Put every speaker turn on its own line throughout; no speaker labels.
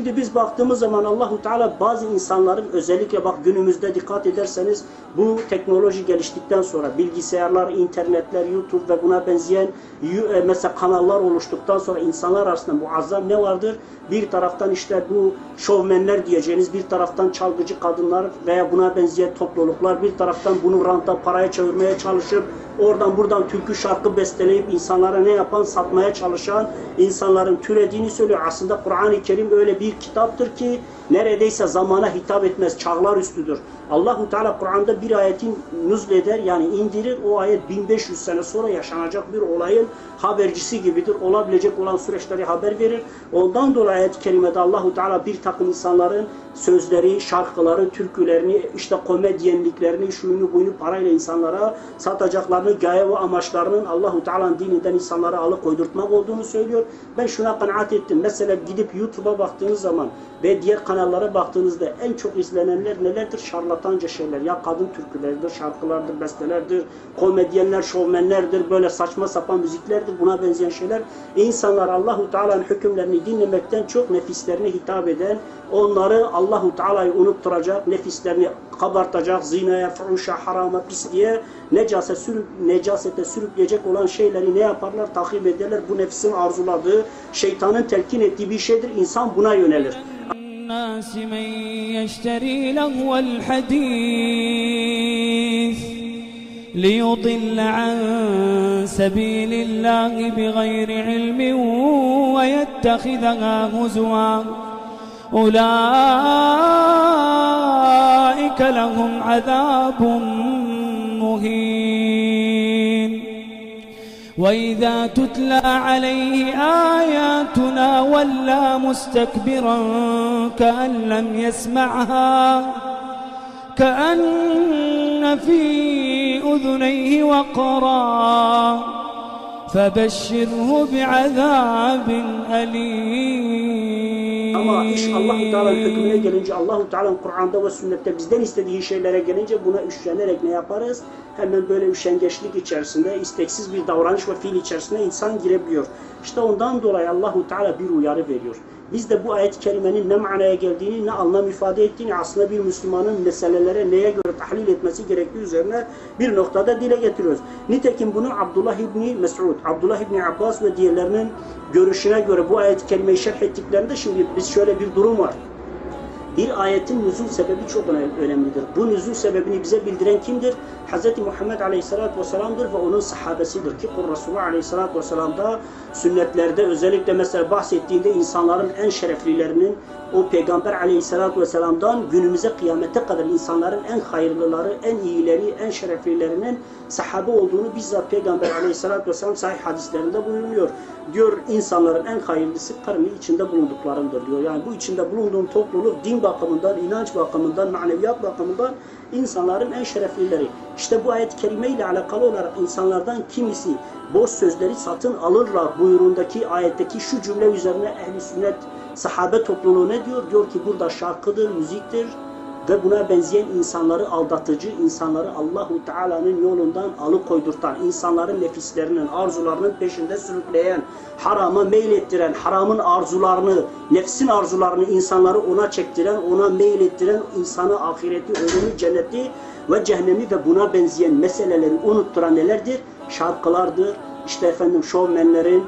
Şimdi biz baktığımız zaman Allahu Teala bazı insanların özellikle bak günümüzde dikkat ederseniz bu teknoloji geliştikten sonra bilgisayarlar, internetler, YouTube ve buna benzeyen e, mesela kanallar oluştuktan sonra insanlar arasında muazzam ne vardır? Bir taraftan işte bu şovmenler diyeceğiniz, bir taraftan çalgıcı kadınlar veya buna benzeyen topluluklar, bir taraftan bunu ranta paraya çevirmeye çalışıp oradan buradan türkü şarkı besteleyip insanlara ne yapan satmaya çalışan insanların türediğini söylüyor. Aslında Kur'an-ı Kerim öyle bir kitaptır ki neredeyse zamana hitap etmez, çağlar üstüdür. Allahu Teala Kur'an'da bir ayetin nüzleder yani indirir o ayet 1500 sene sonra yaşanacak bir olayın habercisi gibidir. Olabilecek olan süreçleri haber verir. Ondan dolayı ayet-i kerimede Allahu Teala bir takım insanların sözleri, şarkıları, türkülerini, işte komedyenliklerini, şuyunu buyunu parayla insanlara satacaklarını, gaye ve amaçlarının Allahu Teala'nın dininden insanlara alıkoydurtmak olduğunu söylüyor. Ben şuna kanaat ettim. Mesela gidip YouTube'a baktığınız zaman ve diğer kanallara baktığınızda en çok izlenenler nelerdir? Şarlatanca şeyler. Ya kadın türküleridir, şarkılardır, bestelerdir, komedyenler, şovmenlerdir, böyle saçma sapan müziklerdir, buna benzeyen şeyler. İnsanlar Allahu Teala'nın hükümlerini dinlemekten çok nefislerine hitap eden, onları Allahu Teala'yı unutturacak, nefislerini kabartacak, zinaya, fuhuşa, harama, pisliğe, necaset sürüp, necasete sürükleyecek olan şeyleri ne yaparlar? Takip ederler. Bu nefsin arzuladığı, şeytanın telkin ettiği bir şeydir. İnsan buna yönelir.
الناس من يشتري لهو الحديث ليضل عن سبيل الله بغير علم ويتخذها هزوا. أولئك لهم عذاب مهين. وإذا تتلى عليه آياتنا ولى مستكبرا كأن لم يسمعها كأن في أذنيه وقرا فبشره بعذاب أليم.
Ama iş Allahu Teala'nın hükmüne gelince, Allahu Teala'nın Kur'an'da ve sünnette bizden istediği şeylere gelince buna üşenerek ne yaparız? Hemen böyle üşengeçlik içerisinde, isteksiz bir davranış ve fiil içerisinde insan girebiliyor. İşte ondan dolayı Allahu Teala bir uyarı veriyor. Biz de bu ayet-i kerimenin ne manaya geldiğini, ne anlam ifade ettiğini aslında bir Müslümanın meselelere neye göre tahlil etmesi gerektiği üzerine bir noktada dile getiriyoruz. Nitekim bunu Abdullah İbni Mes'ud, Abdullah İbni Abbas ve diğerlerinin görüşüne göre bu ayet-i kerimeyi şerh ettiklerinde şimdi biz şöyle bir durum var. Bir ayetin nüzul sebebi çok önem- önemlidir. Bu nüzul sebebini bize bildiren kimdir? Hz. Muhammed Aleyhisselatü Vesselam'dır ve onun sahabesidir ki Kur Resulullah Aleyhisselatü Vesselam da sünnetlerde özellikle mesela bahsettiğinde insanların en şereflilerinin o Peygamber Aleyhisselatü Vesselam'dan günümüze kıyamete kadar insanların en hayırlıları, en iyileri, en şereflilerinin sahabe olduğunu bizzat Peygamber Aleyhisselatü Vesselam sahih hadislerinde buyuruyor. Diyor insanların en hayırlısı karını içinde bulunduklarındır diyor. Yani bu içinde bulunduğum topluluk din bakımından, inanç bakımından, maneviyat bakımından insanların en şereflileri. İşte bu ayet-i kerime ile alakalı olarak insanlardan kimisi boş sözleri satın alırlar buyruğundaki ayetteki şu cümle üzerine ehli sünnet sahabe topluluğu ne diyor? Diyor ki burada şarkıdır, müziktir ve buna benzeyen insanları aldatıcı, insanları Allahu Teala'nın yolundan alıkoydurtan, insanların nefislerinin, arzularının peşinde sürükleyen, harama meylettiren, haramın arzularını, nefsin arzularını insanları ona çektiren, ona meylettiren, insanı ahireti, ölümü, cenneti ve cehennemi ve buna benzeyen meseleleri unutturan nelerdir? Şarkılardır, işte efendim şovmenlerin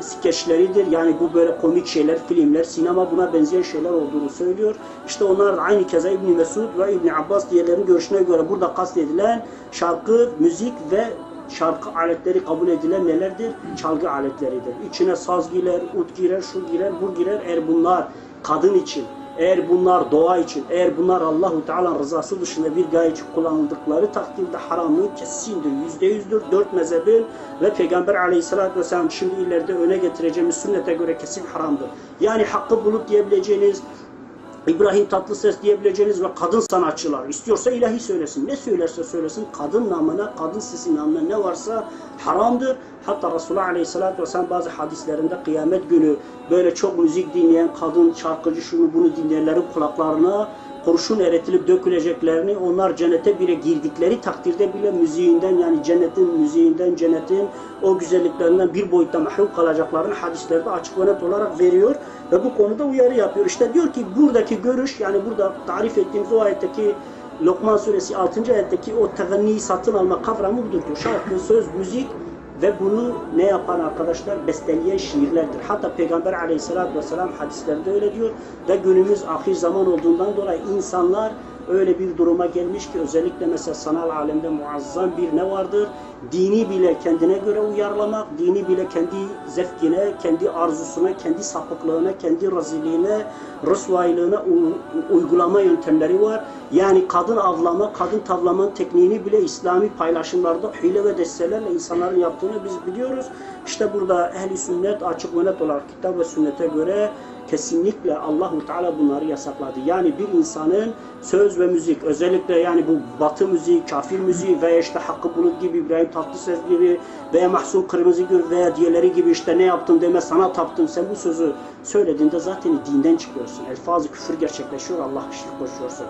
skeçleridir. Yani bu böyle komik şeyler, filmler, sinema buna benzeyen şeyler olduğunu söylüyor. İşte onlar da aynı keza İbn Mesud ve İbn Abbas diğerlerinin görüşüne göre burada kastedilen şarkı, müzik ve şarkı aletleri kabul edilen nelerdir? Çalgı aletleridir. İçine saz girer, ut girer, şu girer, bu girer. Eğer bunlar kadın için, eğer bunlar doğa için, eğer bunlar Allahu Teala'nın rızası dışında bir gaye için kullanıldıkları takdirde haramlığı kesindir, yüzde yüzdür. Dört mezhebin ve Peygamber Aleyhisselatü Vesselam şimdi ileride öne getireceğimiz sünnete göre kesin haramdır. Yani hakkı bulup diyebileceğiniz, İbrahim Tatlıses diyebileceğiniz ve kadın sanatçılar istiyorsa ilahi söylesin. Ne söylerse söylesin kadın namına, kadın sesi namına ne varsa haramdır. Hatta Resulullah Aleyhisselatü Vesselam bazı hadislerinde kıyamet günü böyle çok müzik dinleyen kadın şarkıcı şunu bunu dinleyenlerin kulaklarına kurşun eretilip döküleceklerini, onlar cennete bile girdikleri takdirde bile müziğinden yani cennetin müziğinden, cennetin o güzelliklerinden bir boyutta mahrum kalacaklarını hadislerde açık ve net olarak veriyor ve bu konuda uyarı yapıyor. İşte diyor ki buradaki görüş yani burada tarif ettiğimiz o ayetteki Lokman suresi 6. ayetteki o teganniyi satın alma kavramı budur diyor. Şarkı, söz, müzik ve bunu ne yapan arkadaşlar? Besteleyen şiirlerdir. Hatta Peygamber aleyhissalatü vesselam hadislerde öyle diyor. Ve günümüz ahir zaman olduğundan dolayı insanlar öyle bir duruma gelmiş ki özellikle mesela sanal alemde muazzam bir ne vardır? Dini bile kendine göre uyarlamak, dini bile kendi zevkine, kendi arzusuna, kendi sapıklığına, kendi rezilliğine, rısvaylığına u- uygulama yöntemleri var. Yani kadın avlama, kadın tavlamanın tekniğini bile İslami paylaşımlarda hile ve destelerle insanların yaptığını biz biliyoruz. İşte burada ehli sünnet açık ve net olarak kitap ve sünnete göre kesinlikle Allahu Teala bunları yasakladı. Yani bir insanın söz ve müzik özellikle yani bu batı müziği, kafir müziği veya işte Hakkı Bulut gibi, İbrahim Tatlıses gibi veya Mahsun Kırmızıgül veya diğerleri gibi işte ne yaptın deme sana taptım sen bu sözü söylediğinde zaten dinden çıkıyorsun. Elfazı küfür gerçekleşiyor Allah şirk koşuyorsun.